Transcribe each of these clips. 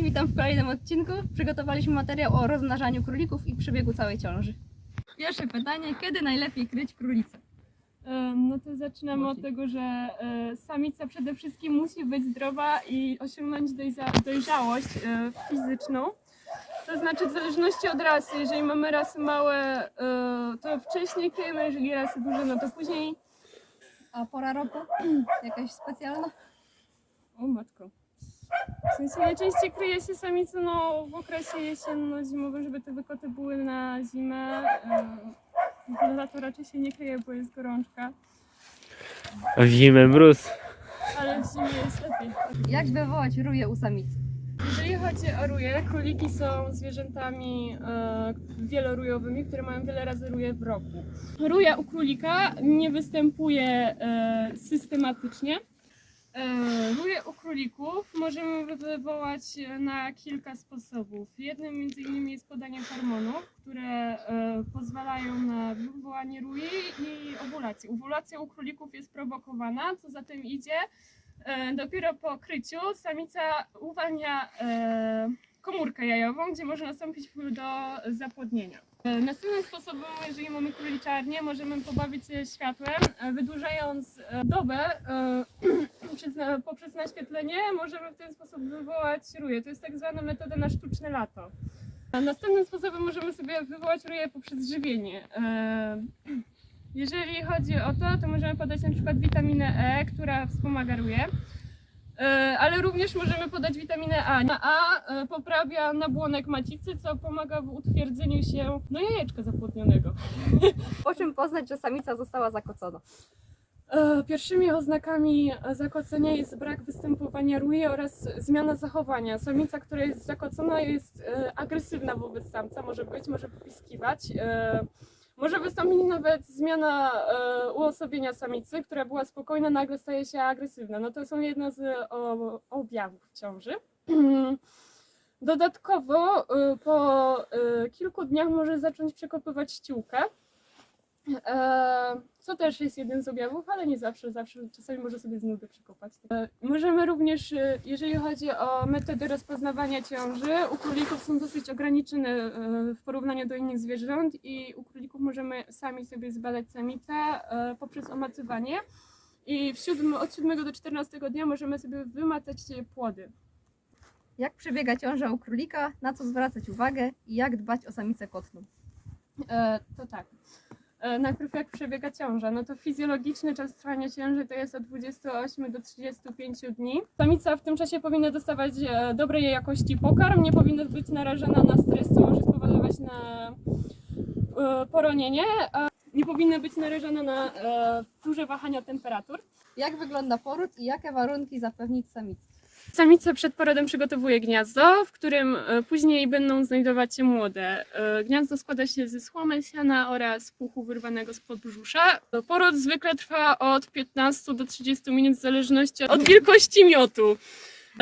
Cześć, witam w kolejnym odcinku. Przygotowaliśmy materiał o rozmnażaniu królików i przebiegu całej ciąży. Pierwsze pytanie, kiedy najlepiej kryć królicę? E, No to zaczynamy od tego, że e, samica przede wszystkim musi być zdrowa i osiągnąć dojrzałość e, fizyczną. To znaczy w zależności od rasy, jeżeli mamy rasy małe, to wcześniej kryjemy, jeżeli rasy duże, no to później. A pora roku? Jakaś specjalna? O matko. W sensie najczęściej kryje się samicę no, w okresie jesienno-zimowym, żeby te wykoty były na zimę. W lato raczej się nie kryje, bo jest gorączka, A w zimę mróz. ale w zimie jest lepiej. Jak wywołać ruję u samicy? Jeżeli chodzi o ruje, króliki są zwierzętami e, wielorujowymi, które mają wiele razy ruje w roku. Ruja u królika nie występuje e, systematycznie. E, ruje u królików możemy wywołać na kilka sposobów. Jednym między innymi jest podanie hormonów, które e, pozwalają na wywołanie rui i owulację. Owulacja u królików jest prowokowana, co za tym idzie. E, dopiero po kryciu samica uwalnia komórkę jajową, gdzie może nastąpić do zapłodnienia. Następnym sposobem, jeżeli mamy króliczarnię, możemy pobawić się światłem, wydłużając dobę przez, na- poprzez naświetlenie, możemy w ten sposób wywołać ruje. To jest tak zwana metoda na sztuczne lato. A Następnym sposobem możemy sobie wywołać ruje poprzez żywienie. E, jeżeli chodzi o to, to możemy podać na przykład witaminę E, która wspomaga ruję. E, Ale również możemy podać witaminę A. A e, poprawia nabłonek macicy, co pomaga w utwierdzeniu się no, jajeczka zapłodnionego. Po czym poznać, że samica została zakocona? E, Pierwszymi oznakami e, zakocenia jest brak występowania rui oraz zmiana zachowania. Samica, która jest zakocona, jest e, agresywna wobec samca, może być, może popiskiwać. Może wystąpić nawet zmiana uosobienia samicy, która była spokojna, nagle staje się agresywna. No to są jedne z objawów ciąży. Dodatkowo po kilku dniach może zacząć przekopywać ściółkę. E, co też jest jeden z objawów, ale nie zawsze, zawsze czasami może sobie z nudy przekopać. E, możemy również, e, jeżeli chodzi o metody rozpoznawania ciąży, u królików są dosyć ograniczone e, w porównaniu do innych zwierząt i u królików możemy sami sobie zbadać samicę e, poprzez omacywanie. I w siódm, od 7 do 14 dnia możemy sobie wymacać płody. Jak przebiega ciąża u królika? Na co zwracać uwagę? I jak dbać o samicę kotną? E, to tak. E, najpierw jak przebiega ciąża, no to fizjologiczny czas trwania ciąży to jest od 28 do 35 dni. Samica w tym czasie powinna dostawać e, dobrej jakości pokarm, nie powinna być narażona na stres, co może spowodować na e, poronienie. Nie powinna być narażona na duże wahania temperatur. Jak wygląda poród i jakie warunki zapewnić samicy? Samica przed porodem przygotowuje gniazdo, w którym e, później będą znajdować się młode. E, Gniazdo składa się ze słomy, siana oraz puchu wyrwanego z podbrzusza. Poród zwykle trwa od 15 do 30 minut w zależności od wielkości miotu.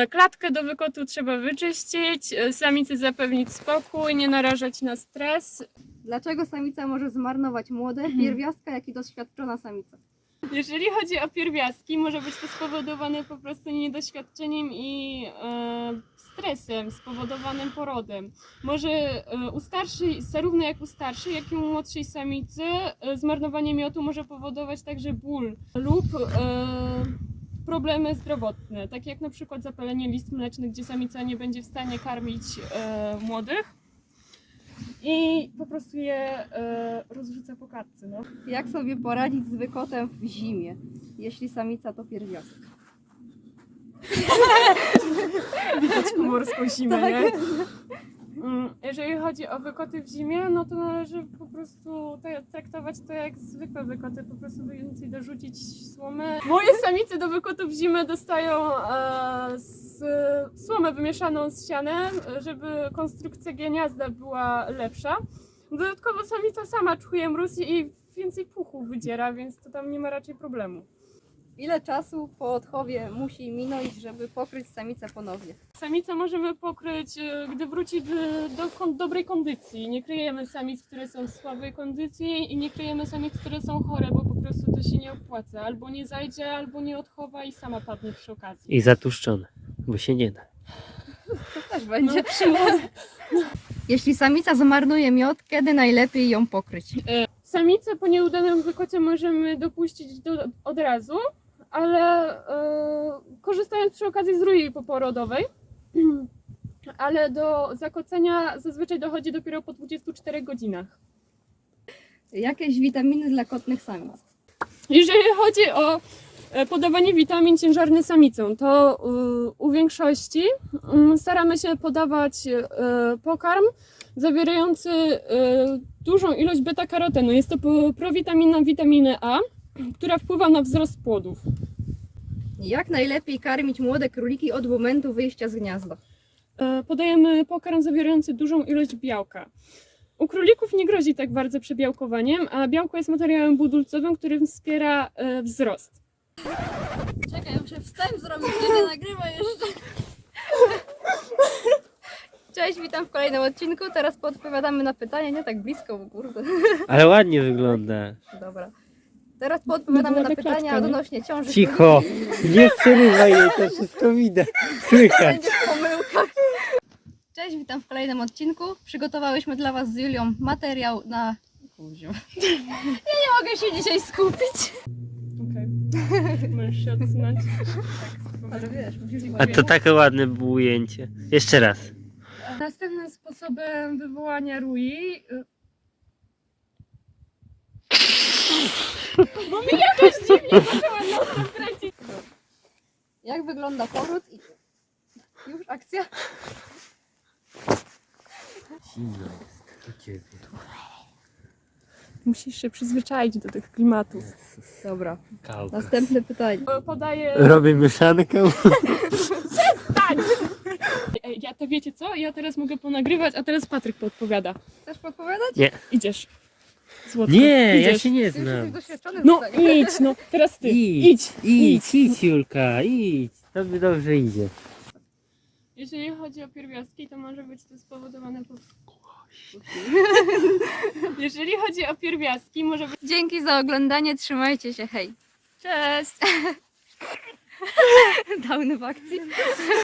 Klatkę do wykotu trzeba wyczyścić, e, samicy zapewnić spokój, nie narażać na stres. Dlaczego samica może zmarnować młode, pierwiastka, jak i doświadczona samica? Jeżeli chodzi o pierwiastki, może być to spowodowane po prostu niedoświadczeniem i e, stresem spowodowanym porodem. Może e, u starszej, zarówno jak u starszej, jak i u młodszej samicy, e, zmarnowanie miotu może powodować także ból lub problemy zdrowotne, takie jak na przykład zapalenie list mlecznych, gdzie samica nie będzie w stanie karmić młodych i po prostu je e, rozrzuca po. No. Jak sobie poradzić z wykotem w zimie, jeśli samica to pierwiastka? Widać pomorską zimę, Tak. nie? Mm, Jeżeli chodzi o wykoty w zimie, no to należy po prostu traktować to jak zwykłe wykoty, po prostu więcej dorzucić słomy. Moje samice do wykotów w zimę dostają e, z, słomę wymieszaną z sianem, żeby konstrukcja gniazda była lepsza. Dodatkowo samica sama czuje mróz i więcej puchu wydziera, więc to tam nie ma raczej problemu. Ile czasu po odchowie musi minąć, żeby pokryć samicę ponownie? Samicę możemy pokryć, e, gdy wróci do, dobrej kondycji. Nie kryjemy samic, które są w słabej kondycji i nie kryjemy samic, które są chore, bo po prostu to się nie opłaca. Albo nie zajdzie, albo nie odchowa i sama padnie przy okazji. I zatuszczone, bo się nie da. To też będzie. No. Jeśli samica zmarnuje miod, kiedy najlepiej ją pokryć? Samicę po nieudanym wykocie możemy dopuścić do, od razu, ale e, korzystając przy okazji z rui poporodowej, ale do zakocenia zazwyczaj dochodzi dopiero po 24 godzinach. Jakieś witaminy dla kotnych samic? Jeżeli chodzi o e, podawanie witamin ciężarnym samicom, to e, u większości mm, staramy się podawać e, pokarm zawierający e, dużą ilość beta-karotenu. Jest to prowitamina witaminy A, która wpływa na wzrost płodów. Jak najlepiej karmić młode króliki od momentu wyjścia z gniazda? E, Podajemy pokarm zawierający dużą ilość białka. U królików nie grozi tak bardzo przebiałkowaniem, a białko jest materiałem budulcowym, który wspiera e, wzrost. Czekaj, muszę wstęp zrobić, nie nagrywa jeszcze. Cześć, witam w kolejnym odcinku. Teraz podpowiadamy na pytania, nie tak blisko, bo kurde. Ale ładnie wygląda. Dobra. Teraz podpowiadamy Była na pytania nie? odnośnie ciąży. Cicho! Nie przerywaj jej, to wszystko widać. Słychać. Będzie pomyłka. Cześć, witam w kolejnym odcinku. Przygotowałyśmy dla Was z Julią materiał na... Kuziu. Ja nie mogę się dzisiaj skupić. Możesz się odsunąć. Ale wiesz, musisz A to takie ładne było ujęcie. Jeszcze raz. Następnym sposobem wywołania rui. y- Bo mi jakoś dziwnie zaczęła nos kręcić. Jak wygląda poród i... Już akcja? Zimno jest u ciebie. Musisz się przyzwyczaić do tych klimatów. Dobra. Kałka. Następne pytanie. Podaję. Robię mieszankę. Stań! Ej, Ja to wiecie co? Ja teraz mogę ponagrywać, a teraz Patryk podpowiada. Chcesz podpowiadać? Idziesz. Złotko. Nie, ja Idziesz. się nie Ty już jesteś znam. doświadczony w No pytaniach. idź, no teraz ty. Idź, Idź. idź, idź Julka, idź. Tobie dobrze idzie. Jeżeli chodzi o pierwiastki, to może być to spowodowane po... Jeżeli chodzi o pierwiastki, może być... Dzięki za oglądanie, trzymajcie się, hej. Cześć! Downy w akcji.